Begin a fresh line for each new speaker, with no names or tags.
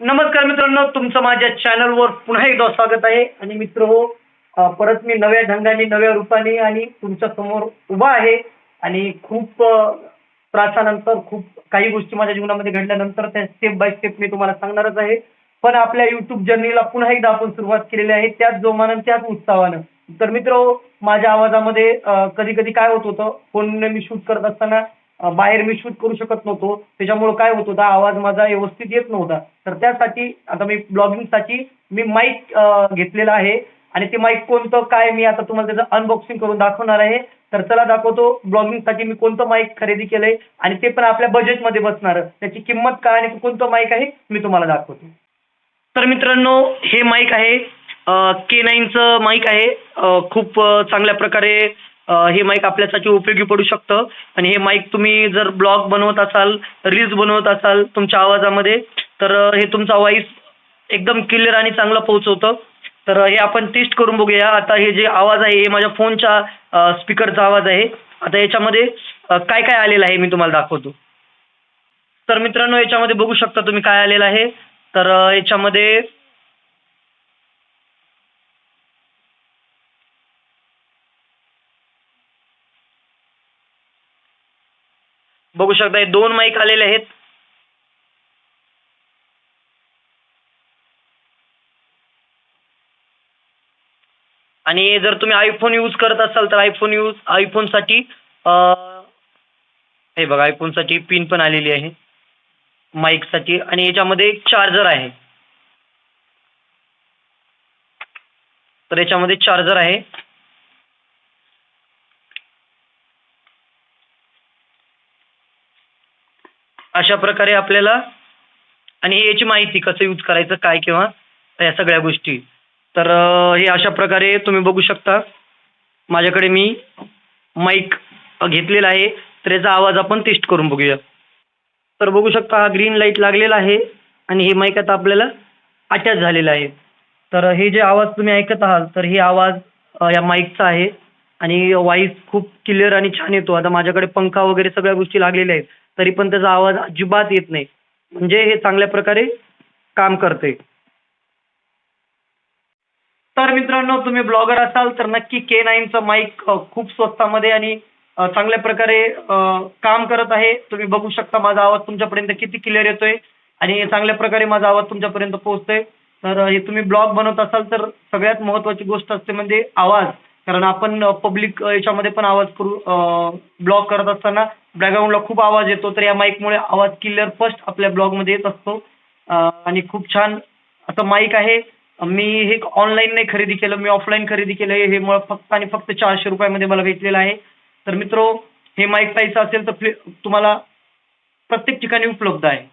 नमस्कार मित्रांनो तुमचं माझ्या चॅनलवर पुन्हा एकदा स्वागत आहे. आणि मित्र हो परत मी नव्या ढंगाने नव्या रूपाने आणि तुमच्यासमोर उभा आहे. आणि खूप त्रासानंतर खूप काही गोष्टी माझ्या जीवनामध्ये घडल्यानंतर त्या स्टेप बाय स्टेप मी तुम्हाला सांगणारच आहे. पण आपल्या युट्यूब जर्नीला पुन्हा एकदा आपण सुरुवात केलेली आहे. त्याच जोमानं त्याच उत्साहानं. तर मित्र हो, माझ्या आवाजामध्ये कधी कधी काय होत होतं फोन मी शूट करत असताना बाहेर मी शूट करू शकत नव्हतो. त्याच्यामुळे काय होत होता? आवाज माझा व्यवस्थित येत नव्हता. तर त्यासाठी आता मी ब्लॉगिंगसाठी मी माईक घेतलेला आहे. आणि ते माईक कोणतं काय मी आता तुम्हाला त्याचं अनबॉक्सिंग करून दाखवणार आहे. तर चला दाखवतो ब्लॉगिंगसाठी मी कोणतं माईक खरेदी केलंय आणि ते पण आपल्या बजेटमध्ये बसणार. त्याची किंमत काय आणि कोणतं माईक आहे मी तुम्हाला दाखवतो. तर मित्रांनो हे माईक आहे के नाईनचं माईक आहे. खूप चांगल्या प्रकारे हे माईक आपल्यासाठी उपयोगी पडू शकतं. आणि हे माईक तुम्ही जर ब्लॉग बनवत असाल रील्स बनवत असाल तुमच्या आवाजामध्ये तर हे तुमचा व्हॉइस एकदम क्लिअर आणि चांगलं पोहोचवतं. तर हे आपण टेस्ट करून बघूया. आता हे जे आवाज आहे हे माझ्या फोनच्या स्पीकरचा आवाज आहे. आता याच्यामध्ये काय काय आलेलं आहे मी तुम्हाला दाखवतो. तर मित्रांनो याच्यामध्ये बघू शकता तुम्ही काय आलेलं आहे. तर याच्यामध्ये बघू शकता हे दोन माईक आलेले आहेत. आणि जर तुम्ही आयफोन यूज करत असाल तर आयफोन यूज आयफोनसाठी हे बघा आयफोनसाठी पिन पण आलेली आहे. माईकसाठी आणि याच्यामध्ये एक चार्जर आहे. तर याच्यामध्ये चार्जर आहे. अशा प्रकारे आपल्याला आणि याची माहिती कसं यूज करायचं काय किंवा या सगळ्या गोष्टी. तर हे अशा प्रकारे तुम्ही बघू शकता. माझ्याकडे मी माईक घेतलेला आहे तर याचा आवाज आपण टेस्ट करून बघूया. तर बघू शकता हा ग्रीन लाइट लागलेला आहे आणि हे माईक आता आपल्याला अटॅच झालेलं आहे. तर हे जे आवाज तुम्ही ऐकत आहात तर हे आवाज या माईकचा आहे. आणि वॉईस खूप क्लिअर आणि छान येतो. आता माझ्याकडे पंखा वगैरे सगळ्या गोष्टी लागलेल्या आहेत. तरी पण त्याचा आवाज अजिबात येत नाही. म्हणजे हे चांगल्या प्रकारे काम करते. तर मित्रांनो तुम्ही ब्लॉगर असाल तर नक्की के नाईनचं माईक खूप स्वस्तामध्ये आणि चांगल्या प्रकारे काम करत आहे. तुम्ही बघू शकता माझा आवाज तुमच्यापर्यंत किती क्लिअर येतोय आणि चांगल्या प्रकारे माझा आवाज तुमच्यापर्यंत पोहोचतोय. तर हे तुम्ही ब्लॉग बनवत असाल तर सगळ्यात महत्वाची गोष्ट असते म्हणजे आवाज. कारण आपण पब्लिक याच्यामध्ये पण आवाज करू ब्लॉग करत असताना बॅकग्राऊंडला खूप आवाज येतो. तर या माईकमुळे आवाज क्लिअर फर्स्ट आपल्या ब्लॉगमध्ये येत असतो. आणि खूप छान असं माईक आहे. मी हे ऑनलाईन नाही खरेदी केलं मी ऑफलाईन खरेदी केलं हे मला फक्त आणि फक्त चारशे रुपयामध्ये मला भेटलेलं आहे. तर मित्रो हे माईक पाहिजे असेल तर तुम्हाला प्रत्येक ठिकाणी उपलब्ध आहे.